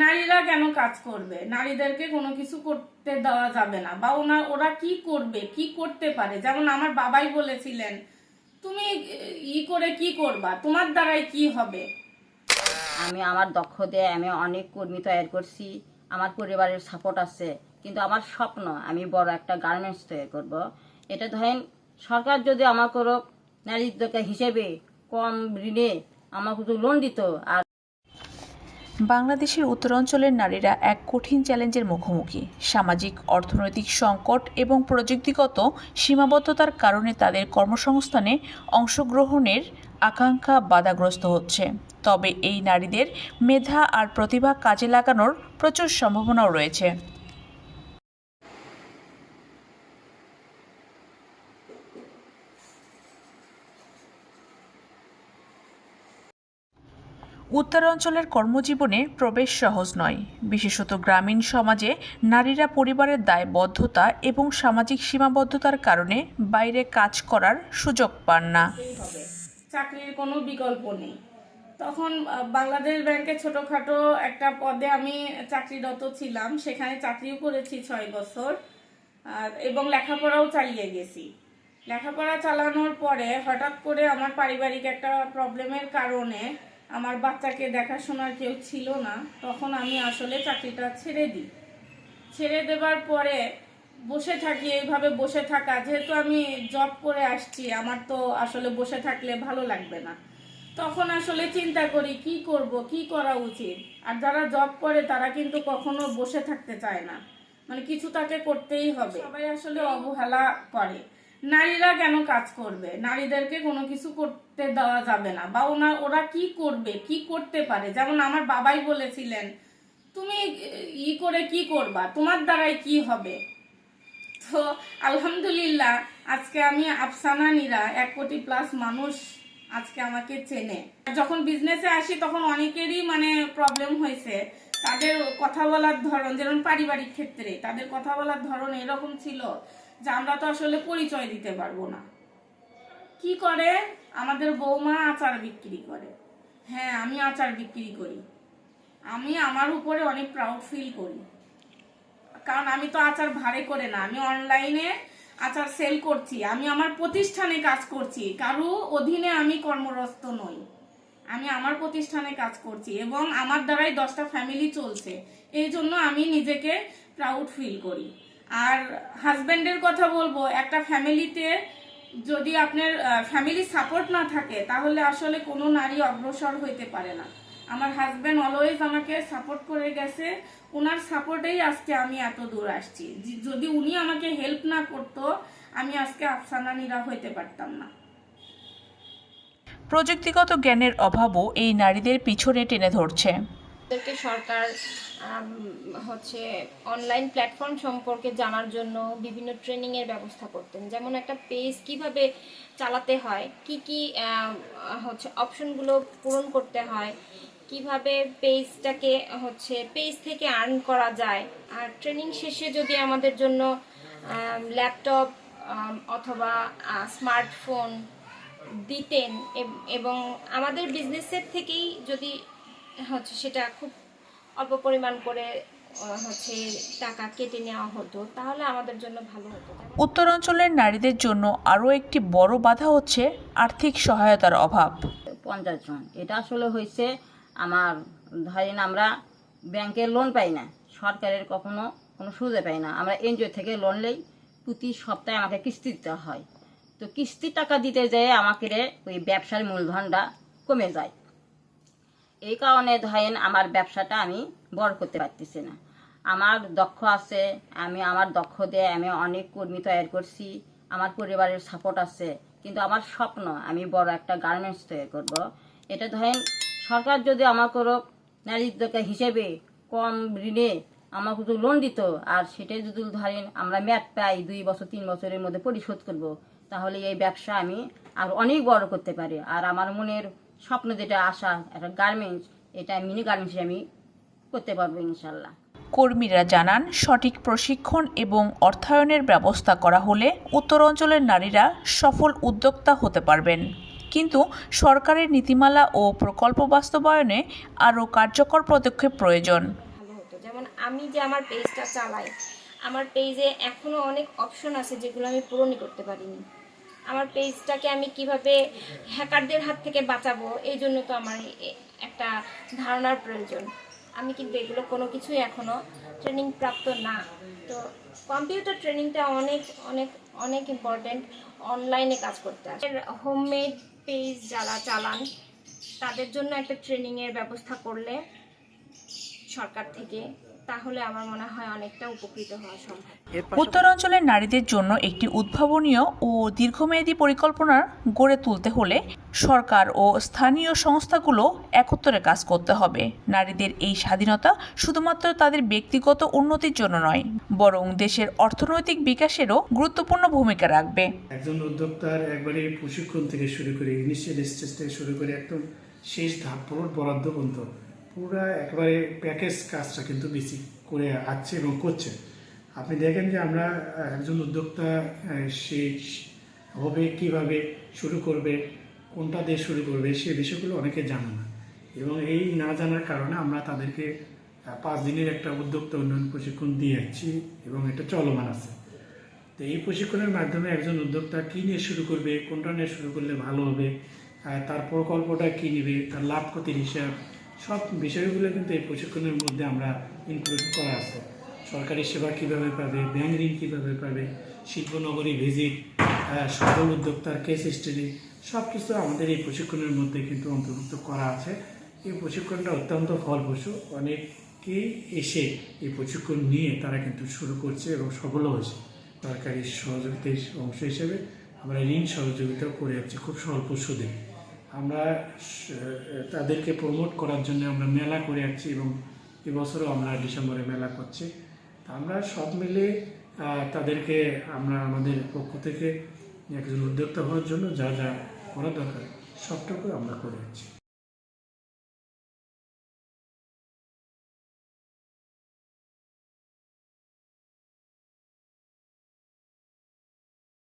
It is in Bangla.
নারীরা কেন কাজ করবে? নারীদেরকে কোনো কিছু করতে দেওয়া যাবে না। বা ওনা, ওরা কি করবে? কি করতে পারে? যেমন আমার বাবাই বলেছিলেন, তুমি ই করে কি করবা? তোমার দ্বারাই কি হবে? আমি আমার দক্ষ দিয়ে আমি অনেক কর্মী তৈরি করছি, আমার পরিবারের সাপোর্ট আছে, কিন্তু আমার স্বপ্ন, আমি বড় একটা গার্মেন্টস তৈরি করব। এটা ধরেন, সরকার যদি আমার কোনো নারী হিসেবে কম ঋণে আমার কিছু লোন দিত, আর বাংলাদেশের উত্তরাঞ্চলের নারীরা এক কঠিন চ্যালেঞ্জের মুখোমুখি। সামাজিক, অর্থনৈতিক সংকট এবং প্রযুক্তিগত সীমাবদ্ধতার কারণে তাদের কর্মসংস্থানে অংশগ্রহণের আকাঙ্ক্ষা বাধাগ্রস্ত হচ্ছে। তবে এই নারীদের মেধা আর প্রতিভা কাজে লাগানোর প্রচুর সম্ভাবনাও রয়েছে। উত্তরাঞ্চলের কর্মজীবনে প্রবেশ সহজ নয়। বিশেষত গ্রামীণ সমাজে নারীরা পরিবারের দায়বদ্ধতা এবং সামাজিক সীমাবদ্ধতার কারণে বাইরে কাজ করার সুযোগ পান না। চাকরির কোনো বিকল্প নেই। তখন বাংলাদেশ ব্যাংকে ছোটখাটো একটা পদে আমি চাকরিরত ছিলাম। সেখানে চাকরিও করেছি ছয় বছর এবং লেখাপড়াও চালিয়ে গেছি। লেখাপড়া চালানোর পরে হঠাৎ করে আমার পারিবারিক একটা প্রবলেমের কারণে আমার বাচ্চাকে দেখাশোনার কেউ ছিল না, তখন আমি আসলে চাকরিটা ছেড়ে দিই। ছেড়ে দেবার পরে বসে থাকি, এইভাবে বসে থাকা, যেহেতু আমি জব করে আসছি, আমার তো আসলে বসে থাকলে ভালো লাগবে না। তখন আসলে চিন্তা করি, কি করব, কি করা উচিত? আর যারা জব করে, তারা কিন্তু কখনো বসে থাকতে চায় না। মানে কিছু তাকে করতেই হবে। সবাই আসলে অবহেলা করে। নারীরা কেন কাজ করবে? নারীদেরকে কোনো কিছু করতে দেওয়া যাবে না। বা ওনা, ওরা কি করবে? কি করতে পারে? যেমন আমার বাবাই বলেছিলেন, তুমি ই করে কি করবা? তোমার দ্বারাই কি হবে? তো আলহামদুলিল্লাহ, আজকে আমি আফসানা নীরা এক কোটি প্লাস মানুষ আজকে আমাকে চেনে। যখন বিজনেসে আসি, তখন অনেকেরই মানে প্রবলেম হয়েছে। তাদের কথা বলার ধরন, যেমন পারিবারিক ক্ষেত্রে, তাদের কথা বলার ধরন এরকম ছিল। যে আমরা তো আসলে পরিচয় দিতে পারব না। কি করে? আমাদের বৌমা আচার বিক্রি করে। হ্যাঁ আমি আচার বিক্রি করি। আমি আমার উপরে অনেক প্রাউড ফিল করি। কারণ আমি তো আচার ভাড়ে করে না, আমি অনলাইনে আচার সেল করছি। আমি আমার প্রতিষ্ঠানে কাজ করছি। কারও অধীনে আমি কর্মরত নই। আমি আমার প্রতিষ্ঠানে কাজ করছি এবং আমার দ্বারাই দশটা ফ্যামিলি চলছে। এই জন্য আমি নিজেকে প্রাউড ফিল করি। আর হাজব্যান্ডের কথা বলব, একটা ফ্যামিলিতে যদি আপনার ফ্যামিলি সাপোর্ট না থাকে, তাহলে আসলে কোনো নারী অগ্রসর হইতে পারে না। আমার হাজব্যান্ড অলওয়েজ আমাকে সাপোর্ট করে গেছে ওনার সাপোর্টেই আজকে আমি এত দূর আসছি। যদি উনি আমাকে হেল্প না করতো, আমি আজকে আফসানা নীরা হইতে পারতাম না। প্রযুক্তিগত জ্ঞানের অভাবও এই নারীদের পিছনে টেনে ধরছে। আমাদেরকে সরকার হচ্ছে অনলাইন প্ল্যাটফর্ম সম্পর্কে জানার জন্য বিভিন্ন ট্রেনিংয়ের ব্যবস্থা করতেন। যেমন একটা পেজ কীভাবে চালাতে হয়, কি কি হচ্ছে অপশনগুলো পূরণ করতে হয়, কীভাবে পেজটাকে হচ্ছে পেজ থেকে আর্ন করা যায়, আর ট্রেনিং শেষে যদি আমাদের জন্য ল্যাপটপ অথবা স্মার্টফোন দিতেন, এবং আমাদের বিজনেসের থেকেই যদি হচ্ছে সেটা খুব অল্প পরিমাণ করে হচ্ছে টাকা কেটে নেওয়া হতো। তাহলে আমাদের জন্য ভালো হতো উত্তরাঞ্চলের নারীদের জন্য আরও একটি বড় বাধা হচ্ছে আর্থিক সহায়তার অভাব। পঞ্চাশ জন। এটা আসলে হয়েছে আমার ধরেন আমরা ব্যাংকের লোন পাই না সরকারের কখনো কোনো সুবিধা পাই না। আমরা এনজিও থেকে লোন নেই প্রতি সপ্তাহে আমাকে কিস্তি দিতে হয়। তো কিস্তি টাকা দিতে যেয়ে আমাকে রে ওই ব্যবসার মূলধনটা কমে যায়। এই কারণে ধরেন আমার ব্যবসাটা আমি বড় করতে পারতেছি না। আমার দক্ষ আছে, আমি আমার দক্ষ দিয়ে আমি অনেক কর্মী তৈরি করছি, আমার পরিবারের সাপোর্ট আছে, কিন্তু আমার স্বপ্ন আমি বড় একটা গার্মেন্টস তৈরি করব। এটা ধরেন সরকার যদি আমার কোনো নারী হিসেবে কম ঋণে আমার কিছু লোন দিত, আর সেটাই যদি ধরেন আমরা ম্যাট পাই দুই বছর, তিন বছরের মধ্যে পরিশোধ করব, তাহলে এই ব্যবসা আমি আর অনেক বড় করতে পারি। আর আমার মনের স্বপ্ন যেটা আশা একটা গার্মেন্টস এটা মিনি গার্মেন্টস আমি করতে পারব ইনশাল্লাহ কর্মীরা জানান সঠিক প্রশিক্ষণ এবং অর্থায়নের ব্যবস্থা করা হলে উত্তরাঞ্চলের নারীরা সফল উদ্যোক্তা হতে পারবেন। কিন্তু সরকারের নীতিমালা ও প্রকল্প বাস্তবায়নে আরও কার্যকর পদক্ষেপ প্রয়োজন। ভালো হতো। যেমন আমি যে আমার পেজটা চালাই আমার পেজে এখনও অনেক অপশন আছে যেগুলো আমি পূরণই করতে পারিনি। আমার পেজটাকে আমি কীভাবে হ্যাকারদের হাত থেকে বাঁচাবো, এই জন্য তো আমার একটা ধারণার প্রয়োজন। আমি কিন্তু এগুলো কোনো কিছুই এখনও ট্রেনিং প্রাপ্ত না। তো কম্পিউটার ট্রেনিংটা অনেক অনেক অনেক ইম্পর্ট্যান্ট অনলাইনে কাজ করতে আসে। হোমমেড পেজ যারা চালান, তাদের জন্য একটা ট্রেনিংয়ের ব্যবস্থা করলে সরকার থেকে তাহলে আমার মনে হয় অনেকটা উপকৃত হওয়া সম্ভব। উত্তরাঞ্চলের নারীদের জন্য একটি উদ্ভাবনীয় ও দীর্ঘমেয়াদী পরিকল্পনা গড়ে তুলতে হলে সরকার ও স্থানীয় সংস্থাগুলো একত্রে কাজ করতে হবে। নারীদের এই স্বাধীনতা শুধুমাত্র তাদের ব্যক্তিগত উন্নতির জন্য নয় বরং দেশের অর্থনৈতিক বিকাশেরও গুরুত্বপূর্ণ ভূমিকা রাখবে। একজন উদ্যোক্তার একবারে প্রশিক্ষণ থেকে শুরু করে ইনিশিয়াল স্টেজ থেকে শুরু করে একদম শেষ ধাপ প্লট বরাদ্দ পর্যন্ত পুরো একবারে প্যাকেজ কাজটা কিন্তু বেশি করে আসছে এবং করছে। আপনি দেখেন যে আমরা একজন উদ্যোক্তা সে হবে, কীভাবে শুরু করবে, কোনটা দিয়ে শুরু করবে, সে বিষয়গুলো অনেকে জানে না। এবং এই না জানার কারণে আমরা তাদেরকে পাঁচ দিনের একটা উদ্যোক্তা উন্নয়ন প্রশিক্ষণ দিয়ে যাচ্ছি এবং এটা চলমান আছে। তো এই প্রশিক্ষণের মাধ্যমে একজন উদ্যোক্তা কী নিয়ে শুরু করবে, কোনটা নিয়ে শুরু করলে ভালো হবে তার প্রকল্পটা কী নেবে, তার লাভ ক্ষতির হিসাব সব বিষয়গুলো কিন্তু এই প্রশিক্ষণের মধ্যে আমরা ইনক্লুড করা আছে। সরকারি সেবা কীভাবে পাবে ব্যাংক ঋণ কীভাবে পাবে, শিল্পনগরী ভিজিট সফল উদ্যোক্তার কেস স্টাডি সব কিছু আমাদের এই প্রশিক্ষণের মধ্যে কিন্তু অন্তর্ভুক্ত করা আছে। এই প্রশিক্ষণটা অত্যন্ত ফলপ্রসূ। অনেকেই এসে এই প্রশিক্ষণ নিয়ে তারা কিন্তু শুরু করছে এবং সফলও হয়েছে। সরকারি সহযোগিতার অংশ হিসেবে আমরা ঋণ সহযোগিতাও করে যাচ্ছি খুব স্বল্প সুদে। আমরা তাদেরকে প্রমোট করার জন্য আমরা মেলা করে আসছি এবং এবছরও আমরা ডিসেম্বরে মেলা করছি। আমরা সব মিলে তাদেরকে আমরা আমাদের পক্ষ থেকে একজন উদ্যোক্তা হওয়ার জন্য যা যা করা দরকার, সবটুকু আমরা করে যাচ্ছি